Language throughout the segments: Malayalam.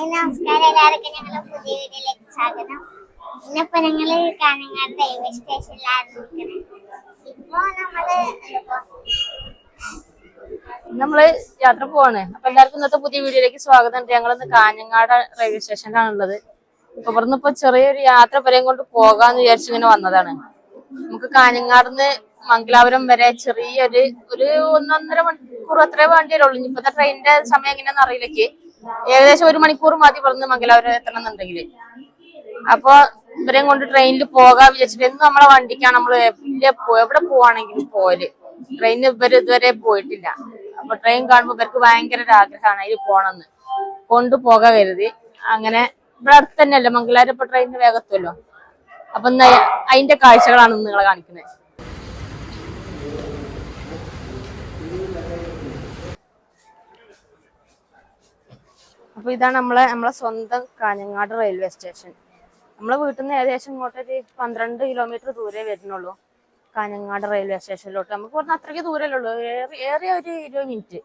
നമസ്കാരം. എല്ലാവർക്കും ഞങ്ങൾ പുതിയ വീഡിയോയിലേക്ക് സ്വാഗതം. ഇന്നിപ്പോ ഞങ്ങൾ കാഞ്ഞങ്ങാട് റെയിൽവേ സ്റ്റേഷനിലാണ് നിൽക്കുന്നത്. ഇപ്പോ നമ്മൾ നമ്മൾ യാത്ര പോവാണ്. അപ്പൊ എല്ലാവർക്കും ഇന്നത്തെ പുതിയ വീഡിയോയിലേക്ക് സ്വാഗതം. ഞങ്ങൾ ഇന്ന് കാഞ്ഞങ്ങാട് റെയിൽവേ സ്റ്റേഷനിലാണ് ഉള്ളത്. ഇവിടുന്ന് ഇപ്പൊ ചെറിയൊരു യാത്ര പരയും കൊണ്ട് പോകാന്ന് വിചാരിച്ചു ഇങ്ങനെ വന്നതാണ്. നമുക്ക് കാഞ്ഞങ്ങാടിന്ന് മംഗലാപുരം വരെ ചെറിയൊരു ഒരു ഒന്നൊന്നര മണിക്കൂർ അത്രേ വേണ്ടി വരുള്ളൂ ഇനിയിപ്പത്തെ ട്രെയിനിന്റെ സമയം എങ്ങനെയാന്ന് അറിയില്ലേക്ക് ഏകദേശം ഒരു മണിക്കൂർ മതി പറഞ്ഞ് മംഗലാപുരം എത്തണം എന്നുണ്ടെങ്കിൽ അപ്പൊ ഇവരെയും കൊണ്ട് ട്രെയിനിൽ പോകാൻ വിചാരിച്ചിട്ട് എന്ന് നമ്മളെ വണ്ടിക്കാണ് നമ്മൾ എവിടെ പോവാണെങ്കിലും പോര് ട്രെയിൻ ഇവർ ഇതുവരെ പോയിട്ടില്ല. അപ്പൊ ട്രെയിൻ കാണുമ്പോൾ ഇവർക്ക് ഭയങ്കര ഒരു ആഗ്രഹമാണ് അതിൽ പോണെന്ന്. കൊണ്ടുപോകാൻ കരുതി അങ്ങനെ ഇവിടെ അടുത്ത് തന്നെയല്ലേ മംഗലാപുരം ഇപ്പൊ ട്രെയിനിന് വേഗത്തുമല്ലോ അപ്പൊ അതിന്റെ കാഴ്ചകളാണ് നിങ്ങളെ കാണിക്കുന്നത്. അപ്പൊ ഇതാണ് നമ്മളെ നമ്മളെ സ്വന്തം കാഞ്ഞങ്ങാട് റെയിൽവേ സ്റ്റേഷൻ നമ്മളെ വീട്ടിൽ നിന്ന് ഏകദേശം ഇങ്ങോട്ടൊരു പന്ത്രണ്ട് കിലോമീറ്റർ ദൂരെ വരുന്നുള്ളൂ കാഞ്ഞങ്ങാട് റെയിൽവേ സ്റ്റേഷനിലോട്ട് നമുക്ക് പറഞ്ഞ അത്രയ്ക്ക് ദൂരമല്ലേ ഉള്ളൂ ഏറെ ഒരു ഇരുപത് മിനിറ്റ്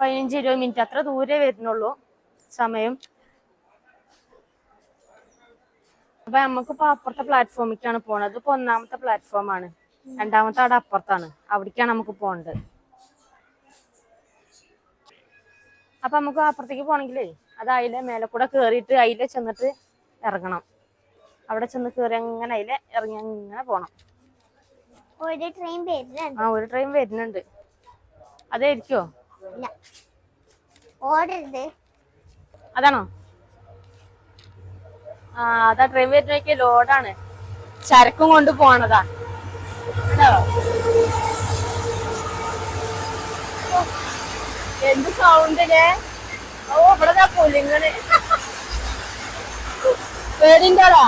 പതിനഞ്ച് ഇരുപത് മിനിറ്റ് അത്ര ദൂരെ വരുന്നുള്ളൂ സമയം. അപ്പൊ നമുക്കിപ്പോ അപ്പുറത്തെ പ്ലാറ്റ്ഫോമിലേക്കാണ് പോണത്. ഇപ്പൊ ഒന്നാമത്തെ പ്ലാറ്റ്ഫോമാണ് രണ്ടാമത്തെ അവിടെ അപ്പുറത്താണ്. അവിടേക്കാണ് നമുക്ക് പോകേണ്ടത്. അപ്പൊ നമുക്ക് അപ്പുറത്തേക്ക് പോകണമെങ്കിലേ അത് അതിലെ മേലെ കൂടെ കേറിയിട്ട് അതിലെ ചെന്നിട്ട് ഇറങ്ങണം. അവിടെ ചെന്ന് കേറി അങ്ങനെ അതിലെ ഇറങ്ങി അങ്ങനെ പോണം. ഒരു ട്രെയിൻ വരുന്നുണ്ട്. ആ ഒരു ട്രെയിൻ വരുന്നുണ്ട്. അതായിരിക്കോ? ഓടരുത് അതാണോ? ആ അതാ ട്രെയിൻ വരുന്ന ലോഡാണ് ചരക്കും കൊണ്ട് പോണതാ? എന്ത് സൗണ്ടില്ലേ ഓ ഇവിടെ പുലിങ്ങൾ പേടിണ്ടോടാ?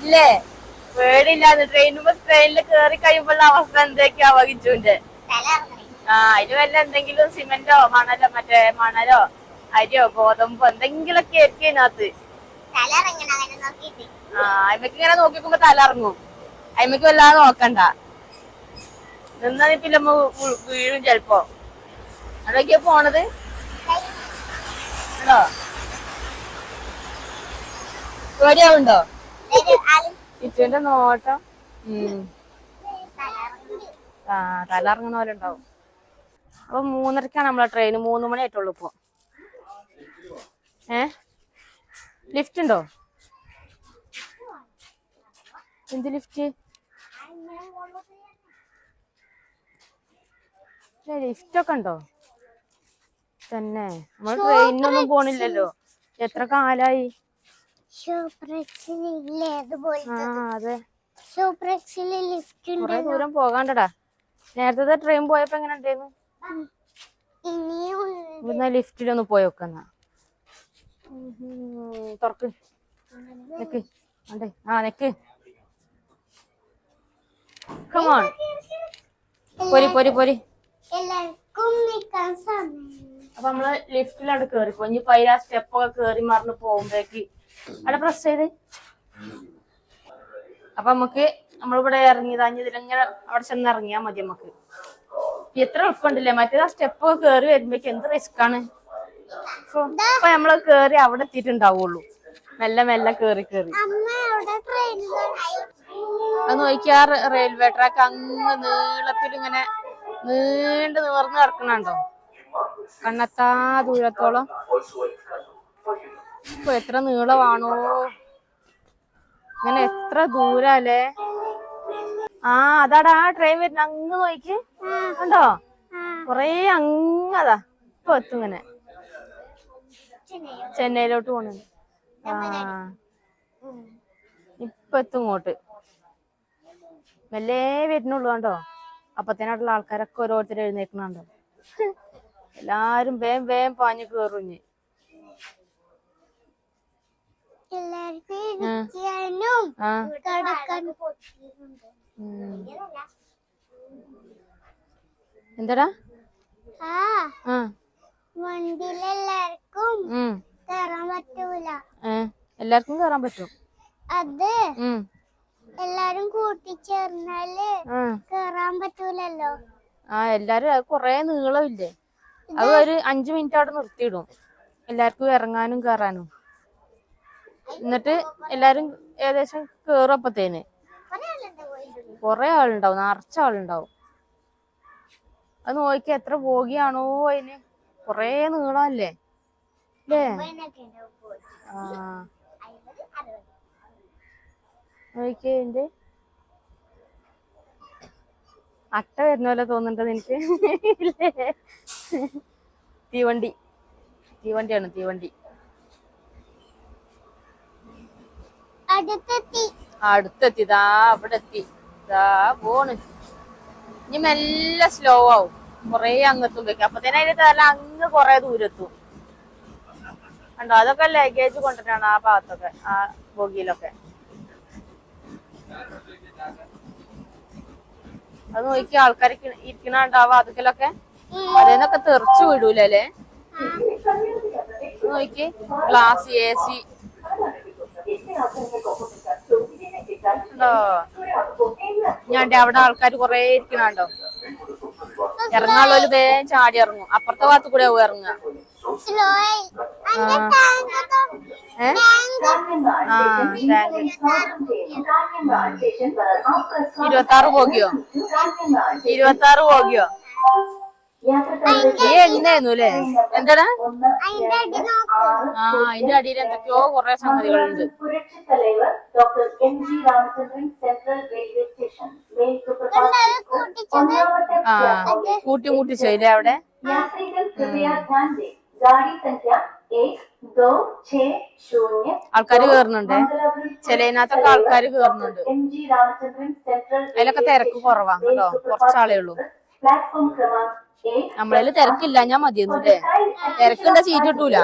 ഇല്ലേ? പേടില്ലാന്ന് ട്രെയിനുമ്പോ ട്രെയിനിൽ കേറി കഴിയുമ്പോഴുള്ള അവസ്ഥ എന്തൊക്കെയാ വഹിച്ചുണ്ട് ആ അതിന് വല്ല എന്തെങ്കിലും സിമെന്റോ മണലോ മറ്റേ മണലോ അരിയോ ഗോതമ്പോ എന്തെങ്കിലൊക്കെ ആയിരിക്കും നോക്കിയിട്ട് ആ അമ്മയ്ക്ക് ഇങ്ങനെ നോക്കിക്കുമ്പോ തല ഇറങ്ങും അയിമക്ക് വല്ലാതെ നോക്കണ്ട. നിന്നാ നമ്മ വീഴും ചെലപ്പോ. അതൊക്കെയാ പോണത്? ആണോ പേടിയാവുണ്ടോ ആൾ നോട്ടം. ആ തലറങ്ങുന്ന പോലെ ഉണ്ടാവും. അപ്പൊ മൂന്നരക്കാണ് നമ്മളെ ട്രെയിൻ മൂന്ന് മണി ആയിട്ടുള്ളൂ ഇപ്പൊ. ഏ? ലിഫ്റ്റ് ഉണ്ടോ? എന്ത് ലിഫ്റ്റ് ലിഫ്റ്റ് ഒക്കെ ഉണ്ടോ? തന്നെ. നമ്മൾ ട്രെയിനൊന്നും പോണില്ലല്ലോ. എത്ര കാലായി? കൊറേ ദൂരം പോകാണ്ടടാ. നേരത്തെ ട്രെയിൻ പോയപ്പോ എങ്ങനെ ഉണ്ടായിരുന്നു? ഇവിടുന്ന് ലിഫ്റ്റിലൊന്ന് പോയി വെക്കുന്ന തുറക്ക്. നിക്ക്. അണ്ടേ ആ നിക്ക്. കമോൺ പൊരി പൊരി പൊരി. എല്ലാവർക്കും അപ്പൊ നമ്മൾ ലിഫ്റ്റിലാണ് കേറിപ്പോ ഇനി പൈരാ സ്റ്റെപ്പ് ഒക്കെ കേറി മറിഞ്ഞ് പോകുമ്പോഴേക്ക് അവിടെ പ്രസ് ചെയ്ത്. അപ്പൊ നമുക്ക് നമ്മളിവിടെ ഇറങ്ങിയതാ. ഇനി ഇതിലിങ്ങനെ അവിടെ ചെന്ന് ഇറങ്ങിയാ മതി നമുക്ക് എത്ര എളുപ്പമുണ്ടല്ലേ? മറ്റേത് ആ സ്റ്റെപ്പ് ഒക്കെ കേറി വരുമ്പോഴേക്ക് എന്ത് റിസ്ക് ആണ്? അപ്പൊ നമ്മൾ കേറി അവിടെ എത്തിയിട്ടുണ്ടാവുള്ളൂ. മെല്ലെ മെല്ലെ കേറി കേറി. അത് നോക്കിയാ റെയിൽവേ ട്രാക്ക് അങ്ങ് നീളത്തിൽ ഇങ്ങനെ നീണ്ടു നിവർന്ന് കിടക്കണുണ്ടോ കണ്ണത്താ ദൂരത്തോളം. ഇപ്പൊ എത്ര നീളമാണോ ഇങ്ങനെ എത്ര ദൂരല്ലേ? ആ അതാടാ ആ ട്രെയിൻ വരുന്ന അങ്ങ് നോക്കി കണ്ടോ? കൊറേ അങ്ങതാ. ഇപ്പൊ എത്തും ഇങ്ങനെ. ചെന്നൈയിലോട്ട് പോണത് ആ. ഇപ്പൊ എത്തും ഇങ്ങോട്ട്. മെല്ലേ വരുന്നുള്ളൂ കണ്ടോ? അപ്പത്തേനായിട്ടുള്ള ആൾക്കാരൊക്കെ ഓരോരുത്തർ എഴുന്നേക്കണുണ്ട്. എല്ലാരും വേം വേം പാഞ്ഞു കേറുഞ്ഞ്. എന്താടാ? വണ്ടിയിലെല്ലാവർക്കും കയറാൻ പറ്റൂല. എല്ലാവർക്കും കേറാൻ പറ്റും. അത് എല്ലാരും കൂട്ടിച്ചേർന്നാൽ കേറാൻ പറ്റൂലല്ലോ. ആ എല്ലാരും കൊറേ നീളമില്ലേ? അത് ഒരു അഞ്ചു മിനിറ്റ് അവിടെ നിർത്തിയിടും. എല്ലാവർക്കും ഇറങ്ങാനും കേറാനും. എന്നിട്ട് എല്ലാരും ഏകദേശം കേറപ്പത്തേന് കൊറേ പോയിട്ടുണ്ട് കൊറേ ആളുണ്ടാവും നിറച്ച ആളുണ്ടാവും. അത് നോക്കി എത്ര ബോഗിയാണോ അതിന്. കൊറേ നീളമല്ലേ? അല്ലേ? ആ. നോക്കിയതിന്റെ അട്ട വരുന്ന പോലെ തോന്നുന്നുണ്ട് എനിക്ക് തീവണ്ടി. തീവണ്ടിയാണ് തീവണ്ടി. അടുത്തെത്തി. ദാ അവിടെ എത്തി ദാ പോണ്. ഇനി മെല്ലെ സ്ലോ ആവും. കൊറേ അങ്ങത്തും വെക്കും തന്നെ അതിന്റെ തല അങ്ങ് കൊറേ ദൂരെത്തും. കണ്ടോ? അതൊക്കെ ലഗേജ് കൊണ്ടിട്ടാണ് ആ ഭാഗത്തൊക്കെ ആ ബോഗിയിലൊക്കെ. അത് നോക്കി ആൾക്കാർ ഇരിക്കണുണ്ടാവും അതുക്കലൊക്കെ? അതേന്നൊക്കെ തെറിച്ചു വിടൂലല്ലേ? നോക്കി. Glass A C. ഞാൻ അവിടെ ആൾക്കാർ കൊറേ ഇരിക്കണുണ്ടോ? ഇറങ്ങാനുള്ളൊരു വേഗം ചാടി ഇറങ്ങും. അപ്പുറത്തെ ഭാഗത്ത് കൂടെ ഇറങ്ങുക. ഇരുപത്തി ആറ് പോകിയോ? ഇരുപത്തി ആറ് പോകിയോ? ഈ എങ്ങനെയായിരുന്നു അല്ലേ? എന്താണ് ആ അതിന്റെ അടിയിൽ എന്തൊക്കെയോ കുറെ സംഗതികളുണ്ട്. ആ കൂട്ടിമുട്ടിച്ചോ ഇല്ലേ അവിടെ? ഗാഡി ആൾക്കാർ കയറുന്നുണ്ട് ചെലയിനകത്തൊക്കെ ആൾക്കാർ കേറുന്നുണ്ട്. അതിലൊക്കെ തിരക്ക് കുറവാണ് കേട്ടോ. കുറച്ചാളേ ഉള്ളൂ. നമ്മളതിൽ തിരക്കില്ല ഞാൻ മതിയെന്നു അല്ലേ തിരക്കിന്റെ സീറ്റ് കിട്ടൂല.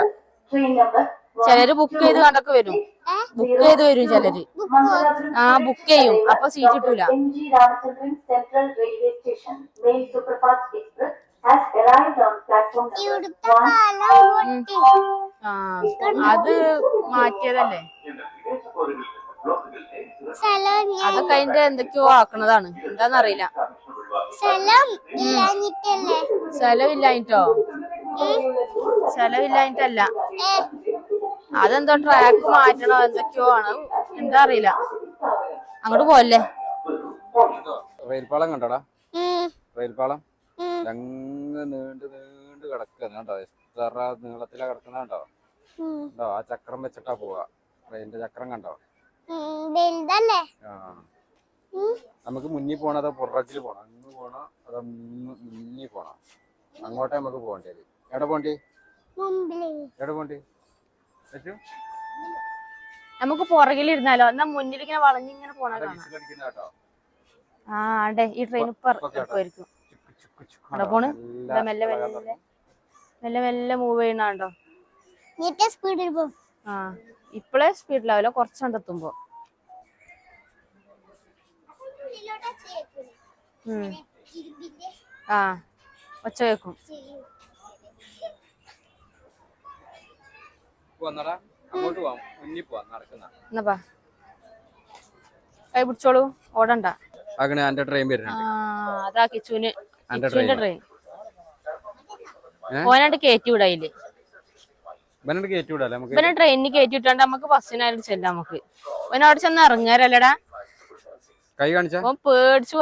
ചിലര് ബുക്ക് ചെയ്ത് കണ്ടൊക്കെ വരും. ബുക്ക് ചെയ്ത് വരും ചിലര്. ആ ബുക്ക് ചെയ്യും. അപ്പൊ സീറ്റ് കിട്ടൂല. അത് മാറ്റിയതല്ലേ? അതൊക്കെ അതിന്റെ എന്തൊക്കെയോ ആക്കണതാണ്. എന്താന്നറിയില്ല. സ്ഥലമില്ലായിട്ടോ സ്ഥലമില്ലായിട്ടല്ല അതെന്തോ ട്രാക്ക് മാറ്റണോ എന്തൊക്കെയോ ആണ്. എന്താ അറിയില്ല അങ്ങോട്ട് പോവല്ലേ? റെയിൽപാളം കണ്ടോടാ? റെയിൽപാളം? അങ്ങ് നീണ്ട് നീണ്ട് കിടക്കുന്ന കണ്ടോ? എത്ര നീളത്തിലാ കിടക്കുന്ന കണ്ടോ? കണ്ടോ? ആ ചക്രം വെച്ചിട്ടാ പോവാ. ട്രെയിനിന്റെ ചക്രം കണ്ടോ? ആ. നമുക്ക് മുന്നിൽ പോണോ അതോ പുറകിൽ പോണോ? അങ്ങ് പോണോ അതോ മുന്നിൽ പോണോ? അങ്ങോട്ടേ നമുക്ക് പോകണ്ടേ എവിടെ പോണ്ടി എവിടെ പോണ്ടി നമുക്ക് പുറകിലിരുന്നാലോ? എന്നാ മുന്നിൽ ഇങ്ങനെ വളഞ്ഞിങ്ങനെ പോണോ ആ അതെ. ഈ ട്രെയിൻ ഇപ്പൊ ഇറക്കുമായിരിക്കും അവിടെ? പോണ്. മെല്ലെ മെല്ലെ തുടങ്ങി. മെല്ലെ മെല്ലെ മൂവ് ചെയ്യണോ നീറ്റ സ്പീഡിൽ പോകും ആ ഇപ്പളേ സ്പീഡിലാവില്ല കുറച്ചുണ്ടെത്തുമ്പോ ആ ഒച്ച കേക്കും. എന്നാ കൈ പിടിച്ചോളൂ. ഓടണ്ട. അങ്ങനെ എന്റെ ട്രെയിൻ ആ വരുന്നുണ്ട് അതാ കിച്ചുവിന്. ട്രെയിൻ ഓനാണ്ട് കയറ്റി വിടായില്ലേ ഇവനോട് കയറ്റി വിടാല്ലേ നമുക്ക്? ഇവനെ ട്രെയിനിന് കയറ്റി വിട്ടാണ്ട് നമുക്ക് ബസ്സിനായിട്ട് ചെല്ലാം നമുക്ക്? ഇവൻ അവിടെ ചെന്ന് ഇറങ്ങാരല്ലടാ? കൈ കാണിച്ചാ? പേടിച്ചു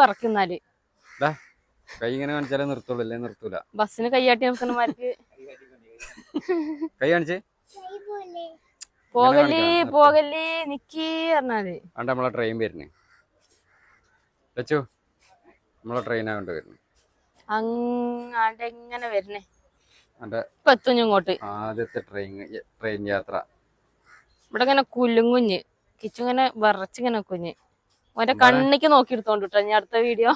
കൈ ഇങ്ങനെ കാണിച്ചാലേ നിർത്തുള്ളൂ അല്ലേ നിർത്തൂല? ബസ്സിന് കൈയാട്ടി കൈ കാണിച്ചേ? ചെളി പോലെ. പോകല്ലേ പോകല്ലേ നിക്കേ പറഞ്ഞാൽ. നമ്മളെ ട്രെയിൻ വരുന്നേ. വെച്ചു. നമ്മളെ ട്രെയിനാ കൊണ്ട് വരുന്നത് അങ്ങാണ്ട് വരുന്നേ ഇപ്പൊ എത്തും ഇങ്ങോട്ട്. ആദ്യത്തെ ട്രെയിൻ ട്രെയിൻ യാത്ര. ഇവിടെ ഇങ്ങനെ കുലുങ്ങുഞ്ഞ് കിച്ചു ഇങ്ങനെ വിറച്ചിങ്ങനെ കുഞ്ഞ്. ഓന്റെ കണ്ണിക്ക് നോക്കി. എടുത്തോണ്ട് കേട്ടോ ഞാൻ അടുത്ത വീഡിയോ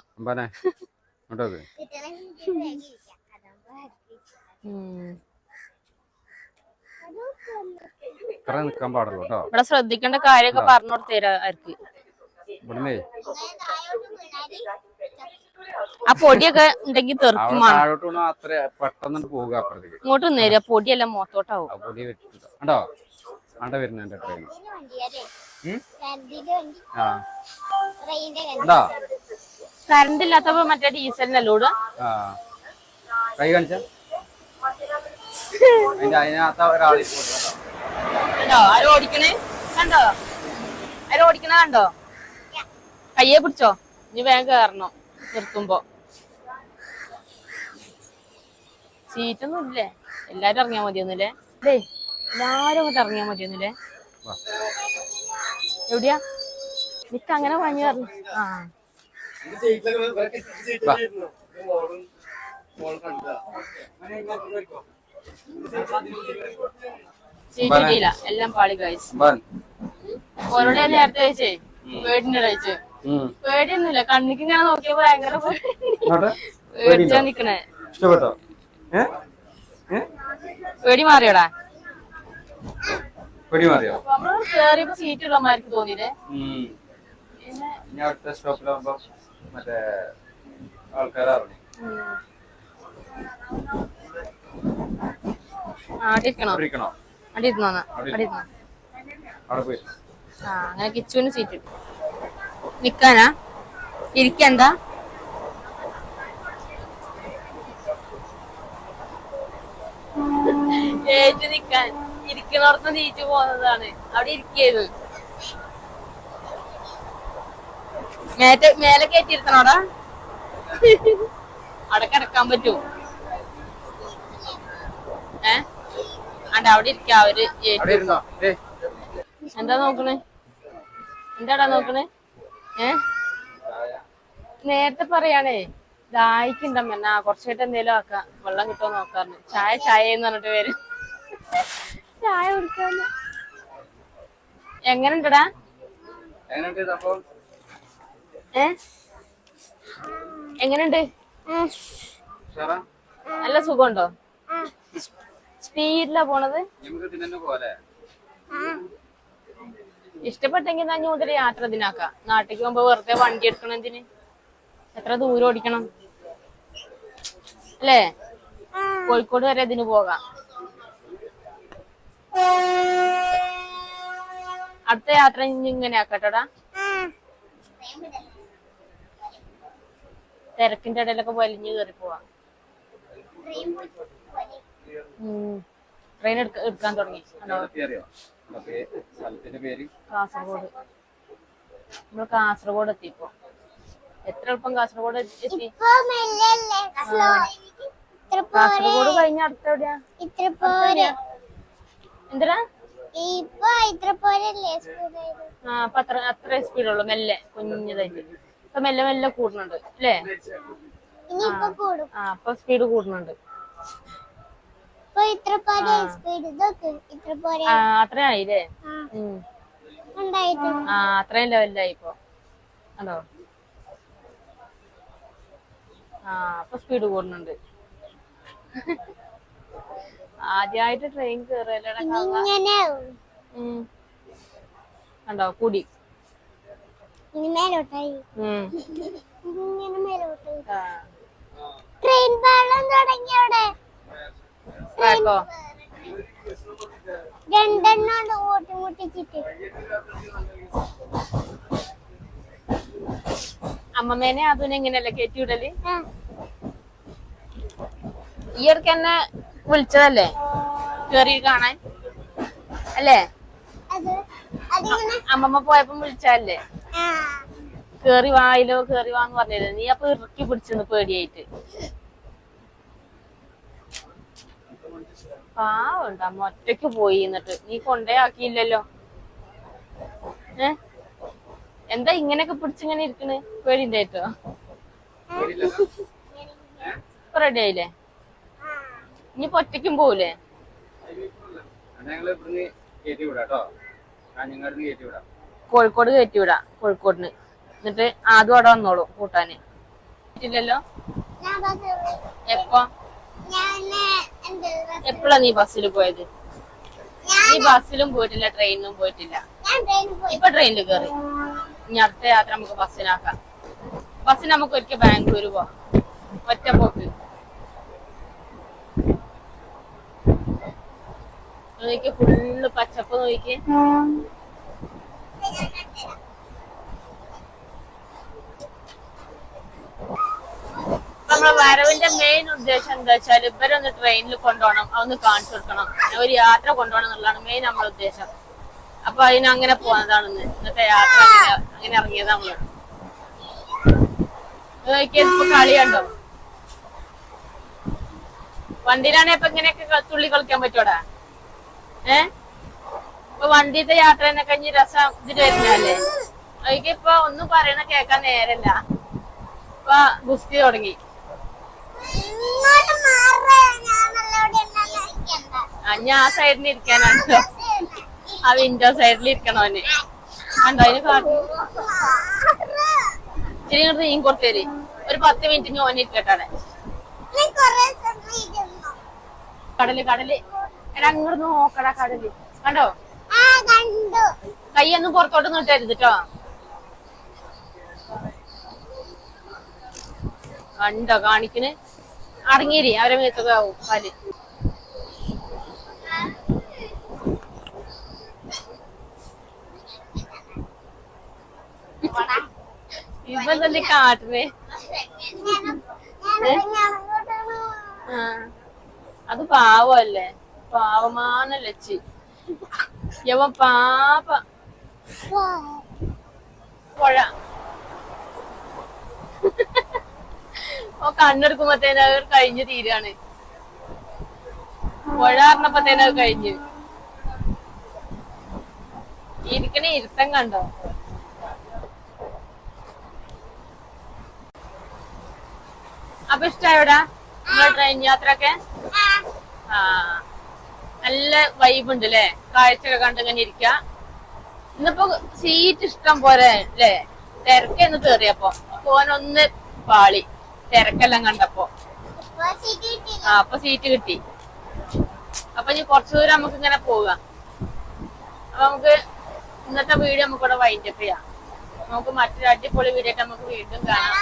ഇവിടെ ശ്രദ്ധിക്കേണ്ട കാര്യൊക്കെ പറഞ്ഞു കൊടുത്തേരാ ആർക്ക് ഇവിടുന്നേ അങ്ങനെ താഴോട്ട് വീണാൽ ആ പൊടിയൊക്കെ ഉണ്ടെങ്കിൽ തെറുക്കുമാണ് അത്ര പെട്ടെന്ന് പോവുക അപ്പുറത്തേക്ക് ഇങ്ങോട്ട് നേരിയ പൊടിയെല്ലാം മോത്തോട്ടാവും ആ പൊടി കണ്ടോ? ആണ്ട വരുന്ന എന്റെ ട്രെയിൻ? ആ. കറണ്ട് ഇല്ലാത്തപ്പോ മറ്റേ ഡീസലിനല്ലോ ഇടുക ആ. കൈ കാണിച്ച? അതിന്റെ അതിനകത്ത് ഒരാളിരിപ്പുണ്ട് കേട്ടോ. കണ്ടോ? ആരോ ഓടിക്കണേ? കണ്ടോ? ആരോ ഓടിക്കണ കണ്ടോ? കയ്യെ പിടിച്ചോ? ഇനി വേഗം കയറണം നിർത്തുമ്പോ. സീറ്റൊന്നും ഇല്ലേ എല്ലാരും ഇറങ്ങിയാ മതിയൊന്നുമില്ലേ? അല്ലേ എല്ലാരും അങ്ങോട്ട് ഇറങ്ങിയാ മതിയൊന്നുമില്ലേ. എവിടെയാ? നിക്ക് അങ്ങനെ പഞ്ഞു പറഞ്ഞു. ആ. സീറ്റ് എല്ലാം പാളി കഴിച്ചു. ഓരോടെ നേരത്തെ കഴിച്ചേ വീടിന്റെ കഴിച്ചു. പേടിയൊന്നുമില്ല. കണ്ണിക്ക് ഇങ്ങനെ നോക്കിയപ്പോ ഭയങ്കര പേടി. ഇങ്ങോട്ട്. പേടിച്ചാ നിക്കണേ. ഇഷ്ടപ്പെട്ടോ? പേടി മാറിയോടാ? പേടി മാറിയോ? കേറിയപ്പോ സീറ്റ് ഉള്ളമാർക്ക് തോന്നിയില്ലേ. പിന്നെ? അടുത്ത സ്റ്റോപ്പിലാകുമ്പോ മറ്റേ ആൾക്കാരറിഞ്ഞു. ആടി ഇരിക്കണോ? ഇരിക്കണോ? അടി ഇരുന്നോ അടി ഇരുന്നോ? അവിടെ പോയി. ആ അങ്ങനെ കിച്ചുവിന് സീറ്റ് കിട്ടും നിക്കാനാ? ഇരിക്കണ്ട? ഏറ്റു നിക്കാൻ. ഇരിക്കണോർത്ത് നീച്ചു പോന്നതാണ്. അവിടെ ഇരിക്കയത് മേറ്റ മേലെ കയറ്റിയിരുത്തണോടാ അവിടെ കിടക്കാൻ പറ്റൂ. ഏ? അണ്ട അവിടെ ഇരിക്കാ അവർ എന്താ നോക്കണേ? എന്താടാ നോക്കണേ? ഏ? നേരത്തെ പറയാണേ ദാഹിക്കുണ്ടമ്മ എന്നാ കുറച്ചായിട്ട് എന്തേലും ആക്കാം വെള്ളം കിട്ടുമോ നോക്കാറുണ്ട് ചായ ചായ എന്ന് പറഞ്ഞിട്ട് വരും. ചായ കുടിക്കാന്ന്. എങ്ങനെയുണ്ടടാ ഏ? എങ്ങനെയുണ്ട്? നല്ല സുഖമുണ്ടോ? സ്പീഡിലാ പോണത്? പോലെ. ഇഷ്ടപ്പെട്ടെങ്കിൽ ഞാൻ മുതൽ യാത്ര ഇതിനാക്കാം. നാട്ടിലേക്ക് പോകുമ്പോ വെറുതെ വണ്ടി എടുക്കണം എന്തിന്? എത്ര ദൂരം ഓടിക്കണം? അല്ലേ? കോഴിക്കോട് വരെ ഇതിന് പോകാം. അടുത്ത യാത്ര ഇങ്ങനെ ആക്കട്ടോടാ. തിരക്കിന്റെ ഇടയിലൊക്കെ വലിഞ്ഞു കയറി പോവാം. ട്രെയിൻ എടുക്കാൻ തുടങ്ങി. കണ്ടോ? അറിയോ? നമുക്ക് സ്ഥലത്തിന്റെ പേര്? കാസർഗോഡ്. നമ്മൾ കാസർഗോഡ് എത്തി ഇപ്പൊ. എത്ര എളുപ്പം കാസർഗോഡ് എത്തി? ഇപ്പൊ മെല്ലല്ലേ സ്ലോ ഇത്ര പോരെ. കാസർഗോഡ് കഴിഞ്ഞ അടുത്ത എവിടെയാ? ഇത്ര പോരെ. എന്തിനാ? ആ അപ്പൊ അത്ര അത്ര സ്പീഡുള്ളൂ. മെല്ലെ കുഞ്ഞതായിട്ട്. ഇപ്പൊ മെല്ലെ മെല്ലെ കൂടുന്നുണ്ട് അല്ലേ? ആ അപ്പൊ സ്പീഡ് കൂടുന്നുണ്ട്. ആ. ആ. ആ. അത്രയും ലെവലിലായി ഇപ്പൊ. കണ്ടോ? ആ അപ്പൊ സ്പീഡ് കൂടുന്നുണ്ട്. ആദ്യമായിട്ട് ട്രെയിൻ. കണ്ടോ? കൂടി. ആ. ട്രെയിൻ പാളം ട്രാക്കോ രണ്ടെണ്ണം ഓട്ടി മുട്ടിച്ചിട്ട് അമ്മമ്മേനെ അതിനെ എങ്ങനെയല്ലേ കേട്ടി വിടൽ ഈ ഇടയ്ക്ക് എന്നെ വിളിച്ചതല്ലേ? കേറി കാണാൻ? അല്ലേ? അമ്മമ്മ പോയപ്പം വിളിച്ചല്ലേ കേറി വായിലോ കേറി വാന്ന് പറഞ്ഞില്ലേ? നീ അപ്പൊ ഇറക്കി പിടിച്ചെന്ന് പേടിയായിട്ട്. പാവുണ്ട് അമ്മ ഒറ്റയ്ക്ക് പോയി എന്നിട്ട്. നീ കൊണ്ടേ ആക്കിയില്ലല്ലോ. ഏ? എന്താ ഇങ്ങനെയൊക്കെ പിടിച്ചിങ്ങനെ ഇരിക്കണ്? പേടിണ്ടായിട്ടോ റെഡി ആയില്ലേ? ഇനി ഒറ്റയ്ക്കും പോവൂലേ? കോഴിക്കോട് കയറ്റി വിടാം കോഴിക്കോടിന്. എന്നിട്ട് ആദ്യം അവിടെ വന്നോളൂ കൂട്ടാന്. ഇല്ലല്ലോ? ഞാൻ ബസ് എപ്പോ? എപ്പോഴാ നീ ബസ്സിൽ പോയത്? നീ ബസ്സിലും പോയിട്ടില്ല ട്രെയിനിലും പോയിട്ടില്ല. ഇപ്പൊ ട്രെയിനിൽ കയറി ഇനി അടുത്ത യാത്ര നമുക്ക് ബസ്സിനാക്കാം. ബസ്സിന് നമുക്ക് ഒരിക്കൽ ബാംഗ്ലൂർ പോവാം. ഒറ്റ പോക്ക്. നോക്കി ഫുള്ള് പച്ചപ്പ് നോക്കി നമ്മളെ വരവിന്റെ മെയിൻ ഉദ്ദേശം എന്താ വെച്ചാൽ ഇവരൊന്ന് ട്രെയിനിൽ കൊണ്ടുപോകണം അതൊന്ന് കാണിച്ചു കൊടുക്കണം. ഒരു യാത്ര കൊണ്ടുപോകണം എന്നുള്ളതാണ് മെയിൻ നമ്മുടെ ഉദ്ദേശം. അപ്പൊ അതിന് അങ്ങനെ പോകുന്നതാണ് ഇന്ന്. ഇന്നത്തെ യാത്ര അങ്ങനെ ഇറങ്ങിയത് നമ്മൾ. ഇപ്പൊ കളിയുണ്ടോ വണ്ടിയിലാണെ ഇപ്പൊ ഇങ്ങനെയൊക്കെ തുള്ളി കളിക്കാൻ പറ്റൂടാ? ഏ? ഇപ്പൊ വണ്ടിയിലെ യാത്ര തന്നെ കഴിഞ്ഞ് രസം ഇതിട്ട് വരുന്നല്ലേ അതിക്ക് ഇപ്പൊ ഒന്നും പറയണ കേക്കാൻ നേരല്ല ഇപ്പൊ ഗുസ്തി തുടങ്ങി ഇങ്ങോട്ട് മാറ് ഞാനല്ല ഇവിടെ ഉണ്ടെന്ന് ഇരിക്കണ്ട. ആ ഞാൻ ആ സൈഡിൽ ഇരിക്കാനാണ് ആ വിൻഡോ സൈഡിൽ ഇരിക്കണോന് കണ്ടോ അതിന് കാട്ടു ഇച്ചിരി ഇങ്ങോട്ട് നീ കൊടുത്തേര് ഒരു പത്ത് മിനിറ്റ് ഞാൻ ഇരിക്കട്ടെ? കടൽ കടൽ. എടാ അങ്ങോട്ട് നോക്കടാ കടൽ. കണ്ടു? കൈയൊന്നും പുറത്തോട്ട് നീട്ടരുത് കേട്ടോ കണ്ടോ കാണിക്കണ്? അടങ്ങിയിരി അവരെ മേത്തൊക്കെ ആവും. പാൽ. തന്നെ കാട്ടുന്നേ. അത് പാവല്ലേ? പാവമാന ലച്ചി യവ പാപ. പുഴ. കണ്ണെടുക്കുമ്പത്തേനും കഴിഞ്ഞ് തീരാണ് പുഴ പറഞ്ഞപ്പത്തേനും അത് കഴിഞ്ഞ്. ഇരിക്കണ ഇരുത്തം കണ്ടോ? അപ്പൊ ഇഷ്ടായോടാ ട്രെയിൻ യാത്ര ഒക്കെ ആ. നല്ല വൈബ് ഉണ്ട് അല്ലേ കാഴ്ചയൊക്കെ കണ്ടിങ്ങനെ ഇരിക്ക. ഇന്നിപ്പോ സീറ്റ് ഇഷ്ടം പോലെ അല്ലേ? തിരക്കെന്ന് കേറിയപ്പോ. പോനൊന്ന് പാളി. തിരക്കെല്ലാം കണ്ടപ്പോ. ആ അപ്പൊ സീറ്റ് കിട്ടി. അപ്പൊ ഇനി കുറച്ചു ദൂരം നമുക്ക് ഇങ്ങനെ പോകാം. അപ്പൊ നമുക്ക് ഇന്നത്തെ വീഡിയോ നമുക്ക് ഇവിടെ വൈൻഡപ്പ് ചെയ്യാം. നമുക്ക് മറ്റൊരു അടിപൊളി വീഡിയോ നമുക്ക് വീണ്ടും കാണാം.